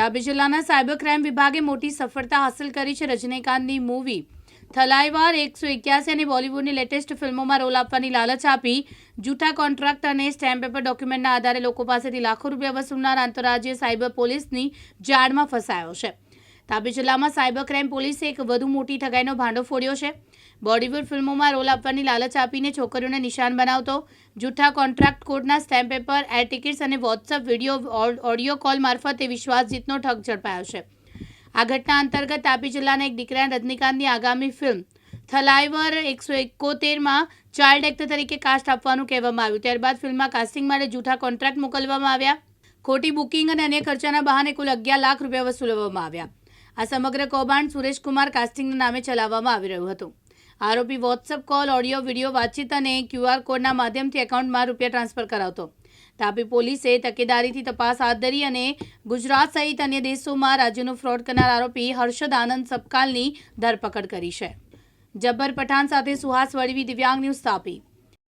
તાપી જિલ્લાના cyber crime વિભાગે મોટી સફળતા હાંસલ કરી છે રજનીકાંતની મૂવી. થલાઈવાર એકસો એક્યાસી અને બોલિવૂડની લેટેસ્ટ ફિલ્મોમાં રોલ આપવાની લાલચ આપી. જૂઠા કોન્ટ્રાક્ટ અને સ્ટેમ્પ પેપર ડોક્યુમેન્ટના આધારે લોકો પાસેથી લાખો રૂપિયા વસૂલનાર આંતરરાજ્ય સાયબર પોલીસની જાળમાં ફસાયો છે. તાપી જિલ્લામાં સાયબર ક્રાઇમ પોલીસે એક વધુ મોટી ઠગાઈનો ભાંડો ફોડ્યો છે. બોલીવુડ ફિલ્મોમાં રોલ આપવાની લાલચ આપીને છોકરીઓને નિશાન બનાવતો, જૂઠા કોન્ટ્રાક્ટ કોડના સ્ટેમ્પ પેપર, એર ટિકિટ્સ અને વોટ્સઅપ વીડિયો ઓડિયો કોલ મારફતે વિશ્વાસજીતનો ઠગ ઝડપાયો છે. આ ઘટના અંતર્ગત તાપી જિલ્લાના એક દીકરા રજનીકાંતની આગામી ફિલ્મ, થલાઈવર એકસો એકોતેરમાં ચાઇલ્ડ એક્ટર તરીકે કાસ્ટ આપવાનું કહેવામાં આવ્યું. ત્યારબાદ ફિલ્મમાં કાસ્ટિંગ માટે જૂઠા કોન્ટ્રાક્ટ મોકલવામાં આવ્યા. ખોટી બુકિંગ અને અન્ય ખર્ચાના બહાને કુલ અગિયાર લાખ રૂપિયા વસૂલવામાં આવ્યા. આ સમગ્ર કૌભાંડ સુરેશકુમાર કાસ્ટિંગના નામે ચલાવવામાં આવી રહ્યું હતું. આરોપી વોટ્સઅપ કોલ ઓડિયો વીડિયો વાતચીત અને ક્યુઆર કોડના માધ્યમથી એકાઉન્ટમાં રૂપિયા ટ્રાન્સફર કરાવતો. તાપી પોલીસે તકેદારીથી તપાસ હાથ ધરી અને ગુજરાત સહિત અન્ય દેશોમાં રાજ્યનો ફ્રોડ કરનાર આરોપી હર્ષદ આનંદ સપકાલની ધરપકડ કરી છે. જબ્બર પઠાણ સાથે સુહાસ વળવી દિવ્યાંગ ન્યૂઝ તાપી.